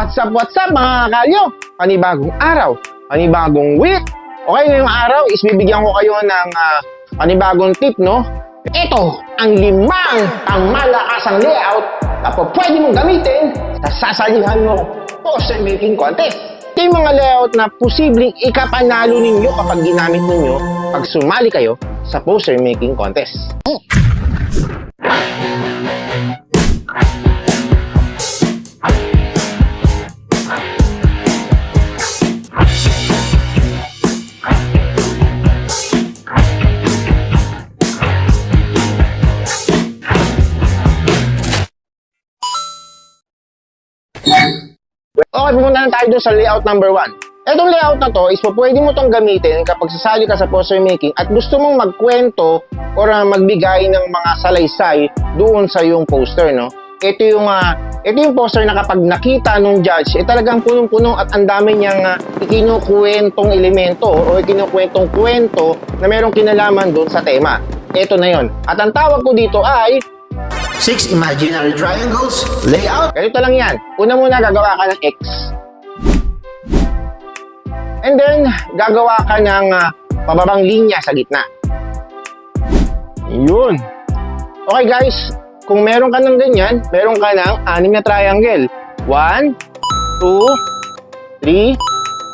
What's up, what's up mga kalyo? Panibagong araw, panibagong week. Okay, ngayong araw is bibigyan ko kayo ng ah, panibagong tip, no? Ito ang limang pangmalakasang layout na po pwede mong gamitin sa sasalihan mo poster making contest. Ito yung mga layout na posibleng ikapanalo ninyo kapag ginamit ninyo pag sumali kayo sa poster making contest. Okay, pumunta na tayo dun sa layout number 1. Itong layout na to is po pwede mo tong gamitin kapag sasali ka sa poster making at gusto mong magkwento or ah, magbigay ng mga salaysay doon sa yung poster, no? Ito yung ah, ito yung poster na kapag nakita nung judge, eh talagang punong-puno at ang dami niyang uh, ikinukwentong elemento o ikinukwentong kwento na merong kinalaman doon sa tema. Ito na yon. At ang tawag ko dito ay Six imaginary triangles, layout, Ganito lang yan. Una muna gagawa ka ng X. And then, gagawa ka ng ah, pababang linya sa gitna. Yun. Okay guys, kung meron ka ng ganyan, meron ka ng anim na triangle. 1, 2, 3,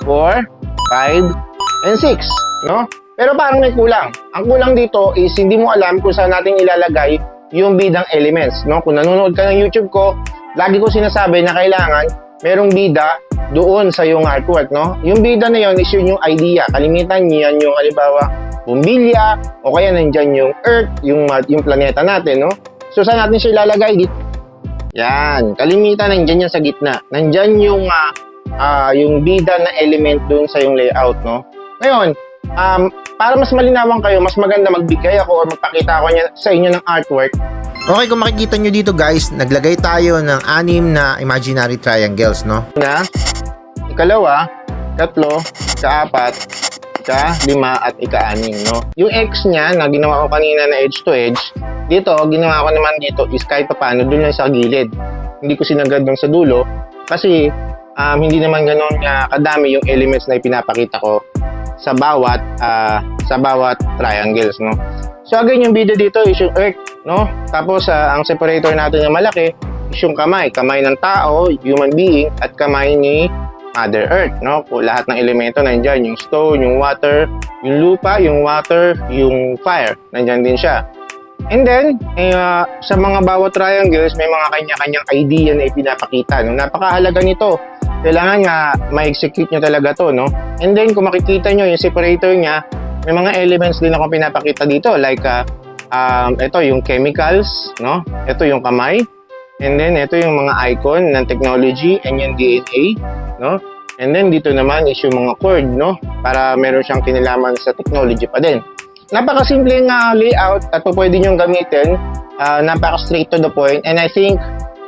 4, 5, and 6. No? Pero parang may kulang. Ang kulang dito is hindi mo alam kung saan natin ilalagay yung bidang elements. No? Kung nanonood ka ng YouTube ko, lagi ko sinasabi na kailangan merong bida doon sa yung artwork. No? Yung bida na yon is yun yung idea. Kalimitan yan yung halimbawa bumbilya o kaya nandyan yung earth, yung, yung planeta natin. No? So saan natin siya ilalagay? Dito. Yan. Kalimitan nandyan yan sa gitna. Nandyan yung ah, ah, yung bida na element doon sa yung layout. No? Ngayon, um, para mas malinawan kayo, mas maganda magbigay ako or magpakita ako niya, sa inyo ng artwork. Okay, kung makikita nyo dito guys, naglagay tayo ng anim na imaginary triangles, no? Na, ikalawa, tatlo, ikaapat, ika-lima, at ika-anim, no? Yung X niya, na ginawa ko kanina na edge to edge, dito, ginawa ko naman dito is kahit paano, dun lang sa gilid. Hindi ko sinagad dun sa dulo, kasi um, hindi naman ganun nga kadami yung elements na ipinapakita ko sa bawat ah, sa bawat triangles no. So again yung video dito is yung earth no. Tapos ah, ang separator natin na malaki is yung kamay, kamay ng tao, human being at kamay ni Mother Earth no. Po lahat ng elemento nandiyan, yung stone, yung water, yung lupa, yung water, yung fire, nandiyan din siya. And then, eh, ah, sa mga bawat triangles, may mga kanya-kanyang idea na ipinapakita. No? Napakahalaga nito. Kailangan nga ma-execute nyo talaga to. No? And then, kung makikita nyo, yung separator niya, may mga elements din ako pinapakita dito. Like, ah, um, ito yung chemicals, no? ito yung kamay. And then, ito yung mga icon ng technology and yung DNA. No? And then, dito naman is yung mga chord, no? Para meron siyang kinalaman sa technology pa din napakasimple nga layout at pwede nyo gamitin. Ah, napaka straight to the point and I think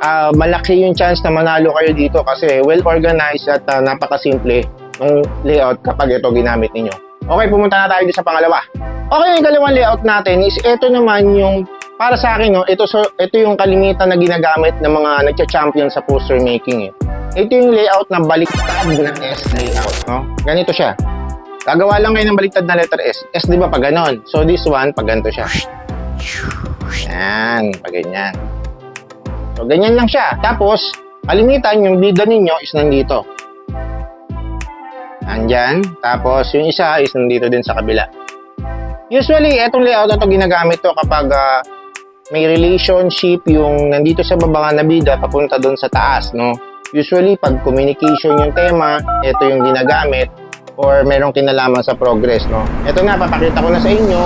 ah, malaki yung chance na manalo kayo dito kasi well organized at ah, napakasimple ng layout kapag ito ginamit ninyo. Okay, pumunta na tayo sa pangalawa. Okay, yung ikalawang layout natin is ito naman yung para sa akin, no, ito, so, ito yung kalimitan na ginagamit ng mga nagcha-champion sa poster making. Eh. Ito yung layout na baliktad na S layout. No? Ganito siya. Gagawa lang kayo ng baliktad na letter S. S di ba pag ganon? So this one, pag ganito siya. Yan, pag ganyan. So ganyan lang siya. Tapos, kalimitan yung bida ninyo is nandito. Nandyan. Tapos yung isa is nandito din sa kabila. Usually, etong layout na to ginagamit to kapag ah, may relationship yung nandito sa baba na bida papunta doon sa taas, no? Usually, pag communication yung tema, ito yung ginagamit or merong kinalaman sa progress, no? Ito nga, papakita ko na sa inyo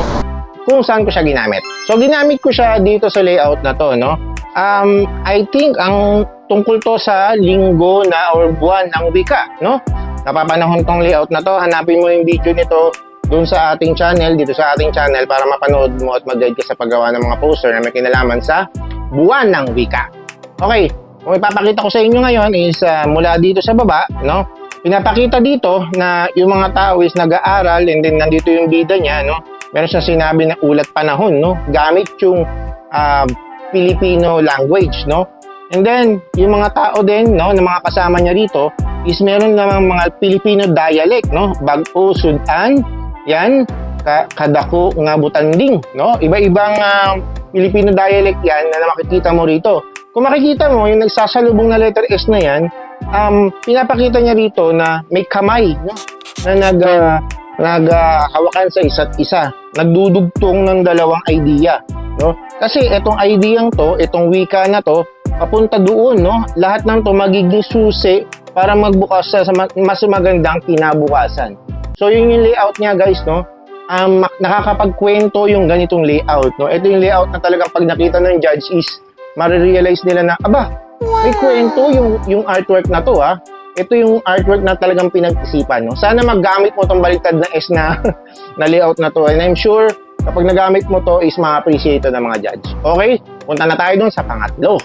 kung saan ko siya ginamit. So, ginamit ko siya dito sa layout na to, no? Um, I think ang tungkol to sa linggo na or buwan ng wika, no? Napapanahon tong layout na to. Hanapin mo yung video nito doon sa ating channel, dito sa ating channel para mapanood mo at mag-guide ka sa paggawa ng mga poster na may kinalaman sa buwan ng wika. Okay, kung ipapakita ko sa inyo ngayon is ah, mula dito sa baba, no? Pinapakita dito na yung mga tao is nag-aaral and then nandito yung bida niya, no? Meron siyang sinabi na ulat panahon, no? Gamit yung ah, Filipino language, no? And then, yung mga tao din, no, na mga kasama niya rito, is meron namang mga Filipino dialect, no? Bag-o, sudan, yan, ka kadako nga butanding, no? Iba-ibang ah, Filipino dialect yan na makikita mo rito. Kung makikita mo, yung nagsasalubong na letter S na yan, um, pinapakita niya rito na may kamay, no? Na nag, ah, naghahawakan sa isa't isa. Nagdudugtong ng dalawang idea, no? Kasi itong ideyang to, itong wika na to, papunta doon, no? Lahat ng to magiging susi para magbukas sa sa ma- mas magandang kinabukasan. So yun yung layout niya guys, no? Um, nakakapagkwento yung ganitong layout, no? Ito yung layout na talagang pag nakita ng judge is marirealize nila na, aba, may kwento yung, yung artwork na to, ha? Ito yung artwork na talagang pinag-isipan, no? Sana maggamit mo tong baliktad na S na, na layout na to. And I'm sure, kapag nagamit mo to, is ma-appreciate ng mga judge. Okay? Punta na tayo dun sa pangatlo.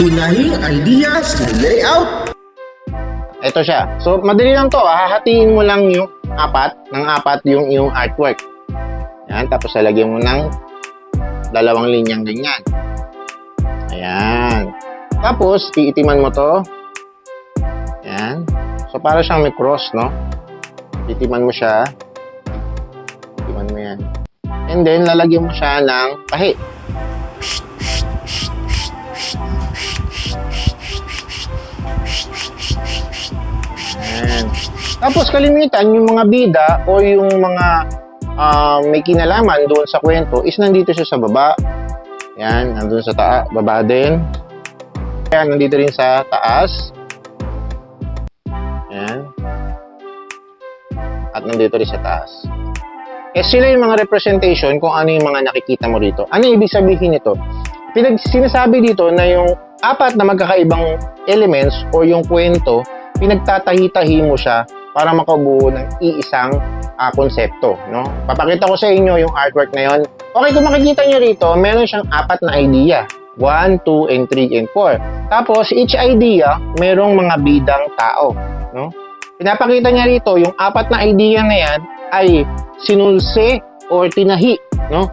Tunahing ideas layout. Ito siya. So, madali lang to. ah. Hahatiin mo lang yung apat, ng apat yung, yung artwork. Yan. Tapos, lalagyan mo ng dalawang linyang ganyan. Ayan. Tapos, iitiman mo to. Ayan. So, para siyang may cross, no? Itiman mo siya. Itiman mo yan. And then, lalagyan mo siya ng pahi. Ayan. Tapos kalimitan, yung mga bida o yung mga ah, may kinalaman doon sa kwento is nandito siya sa baba. Yan, nandun sa taas, baba din. Yan, nandito rin sa taas. At nandito rin sa taas. Eh, sila yung mga representation kung ano yung mga nakikita mo rito. Ano ibig sabihin nito? Pinag sinasabi dito na yung apat na magkakaibang elements o yung kwento, pinagtatahi-tahi mo siya para makabuo ng iisang ah, konsepto. No? Papakita ko sa inyo yung artwork na yon. Okay, kung makikita nyo rito, meron siyang apat na idea. 1, 2, and 3, and 4. Tapos, each idea, merong mga bidang tao. No? Pinapakita niya rito, yung apat na idea na yan ay sinulse or tinahi. No?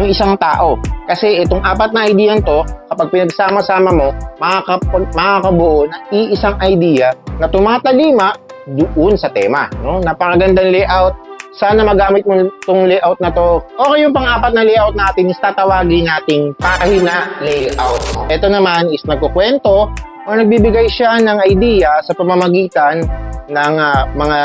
Yung isang tao. Kasi itong apat na idea to, kapag pinagsama-sama mo, makakap- makakabuo ng iisang idea na tumatalima doon sa tema. No? Napakagandang layout. Sana magamit mo itong layout na to. Okay yung pang-apat na layout natin is tatawagin nating pahina layout. Ito naman is nagkukwento o nagbibigay siya ng idea sa pamamagitan ng ah, mga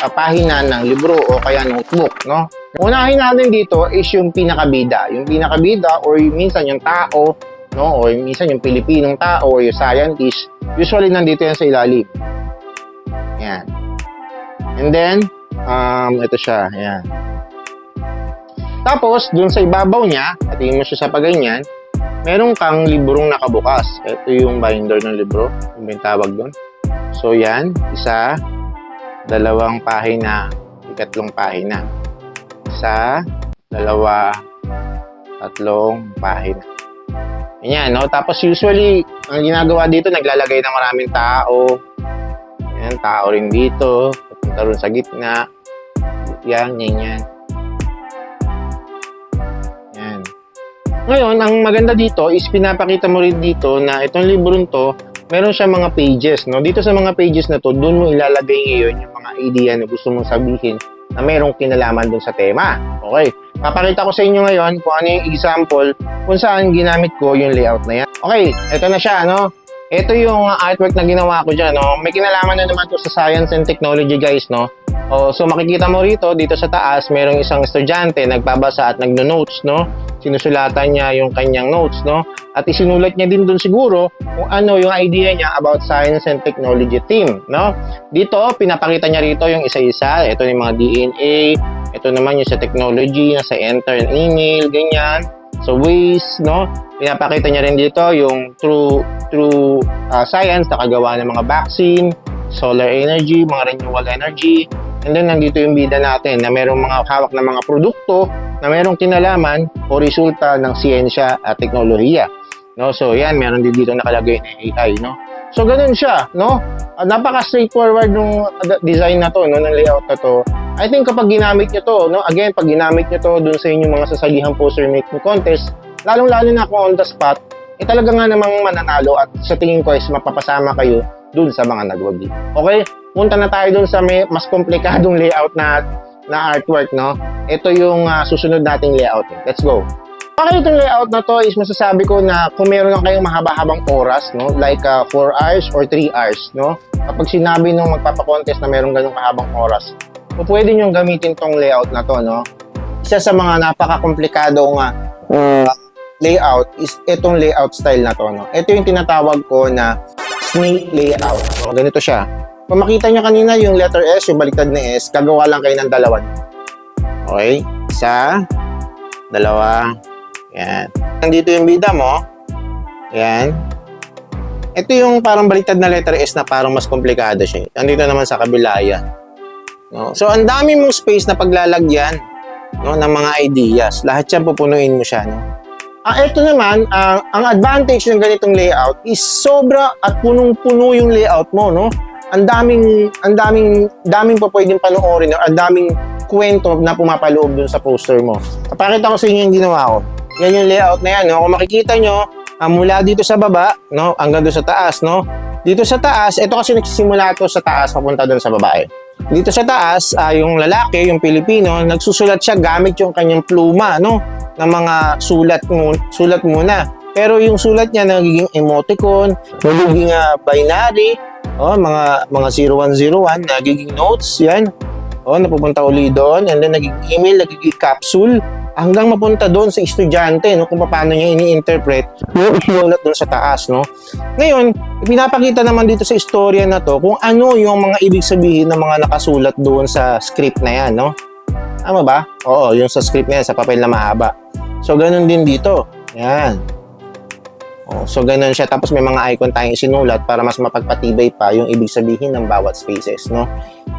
ah, pahina ng libro o kaya notebook, no? Unahin natin dito is yung pinakabida. Yung pinakabida or yung minsan yung tao, no? O yung minsan yung Pilipinong tao or yung scientist. Usually nandito yan sa ilalim. Yan. And then, um, ito siya. Yan. Tapos, dun sa ibabaw niya, at mo siya sa paganyan, meron kang librong nakabukas. Ito yung binder ng libro, yung may tawag doon. So, yan. Isa, dalawang pahina, ikatlong pahina. Isa, dalawa, tatlong pahina. Yan, no? Tapos usually, ang ginagawa dito, naglalagay ng maraming tao. Yan, tao rin dito. Papunta rin sa gitna. Yan, yan, yan. Yan. Ngayon, ang maganda dito is pinapakita mo rin dito na itong librong to, meron siya mga pages, no? Dito sa mga pages na to, doon mo ilalagay ngayon yung mga idea na gusto mong sabihin na merong kinalaman dun sa tema. Okay. Papakita ko sa inyo ngayon kung ano yung example kung saan ginamit ko yung layout na yan. Okay, ito na siya, no? Ito yung uh, artwork na ginawa ko dyan, no? May kinalaman na naman to sa science and technology, guys, no? O, so makikita mo rito, dito sa taas, merong isang estudyante nagbabasa at nagno-notes, no? Sinusulatan niya yung kanyang notes, no? At isinulat niya din dun siguro kung ano yung idea niya about science and technology team, no? Dito, pinapakita niya rito yung isa-isa. Ito yung mga DNA, ito naman yung sa technology, nasa enter and email, ganyan. So, ways, no? Pinapakita niya rin dito yung through, through uh, science, nakagawa ng mga vaccine, solar energy, mga renewable energy, And then, nandito yung bida natin na merong mga hawak na mga produkto na merong kinalaman o resulta ng siyensya at teknolohiya. No? So, yan, meron din dito nakalagay na AI, no? So, ganun siya, no? Ah, napaka-straightforward ng design na to, no? ng layout na to. I think kapag ginamit nyo to, no? Again, pag ginamit nyo to dun sa inyong mga sasalihan poster making contest, lalong-lalo na kung on the spot, eh talaga nga namang mananalo at sa tingin ko is mapapasama kayo dun sa mga nagwagi. Okay? Punta na tayo dun sa may mas komplikadong layout na na artwork, no? Ito yung ah, susunod nating layout. Let's go. Okay, itong layout na to is masasabi ko na kung meron lang kayong mahaba-habang oras, no? Like 4 hours or 3 hours, no? Kapag sinabi nung magpapakontest na meron ganung kahabang oras, so pwede nyo gamitin tong layout na to, no? Isa sa mga napaka-komplikadong ah, uh, layout is itong layout style na to, no? Ito yung tinatawag ko na snake layout. No? Ganito siya. Kung makita nyo kanina yung letter S, yung baliktad na S, gagawa lang kayo ng dalawa. Okay? Isa, dalawa, yan. Nandito yung bida mo. Yan. Ito yung parang baliktad na letter S na parang mas komplikado siya. Nandito naman sa kabila yan. No? So, ang dami mong space na paglalagyan no, ng mga ideas. Lahat yan pupunuin mo siya. No? Ah, ito naman, ang ang advantage ng ganitong layout is sobra at punong-puno yung layout mo, no? Ang daming ang daming daming pa pwedeng panoorin, no? ang daming kwento na pumapaloob dun sa poster mo. Papakita ko sa inyo yung ginawa ko. Yan yung layout na yan, no? Kung makikita nyo, ah, mula dito sa baba, no, hanggang doon sa taas, no? Dito sa taas, ito kasi nagsisimula to sa taas papunta doon sa babae. Dito sa taas, ah, yung lalaki, yung Pilipino, nagsusulat siya gamit yung kanyang pluma, no? ng mga sulat sulat muna. Pero yung sulat niya nagiging emoticon, nagiging ah, binary, oh, mga mga 0101, nagiging notes, yan. Oh, napupunta uli doon, and then nagiging email, nagiging capsule, hanggang mapunta doon sa estudyante, no, kung paano niya ini-interpret yung isulat doon sa taas, no. Ngayon, pinapakita naman dito sa istorya na to kung ano yung mga ibig sabihin ng mga nakasulat doon sa script na yan, no. Tama ba? Oo, yung sa script na yan, sa papel na mahaba. So, ganun din dito. Yan. Oh, so, ganun siya. Tapos may mga icon tayong sinulat para mas mapagpatibay pa yung ibig sabihin ng bawat spaces, no?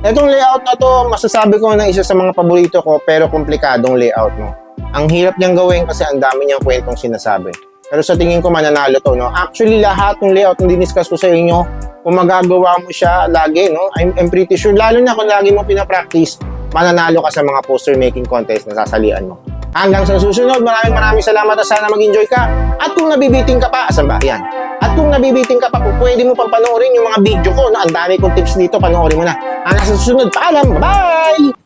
Itong layout na to, masasabi ko na isa sa mga paborito ko, pero komplikadong layout, no? Ang hirap niyang gawin kasi ang dami niyang kwentong sinasabi. Pero sa tingin ko mananalo to, no? Actually, lahat ng layout na diniscuss ko sa inyo, kung magagawa mo siya lagi, no? I'm, I'm pretty sure, lalo na kung lagi mo pinapractice, mananalo ka sa mga poster making contest na sasalian mo. Hanggang sa susunod, maraming maraming salamat at sana mag-enjoy ka. At kung nabibiting ka pa, asan ba? Yan. At kung nabibiting ka pa, pwede mo pang panoorin yung mga video ko, na ang dami kong tips dito, panoorin mo na. Hanggang sa susunod, paalam, bye!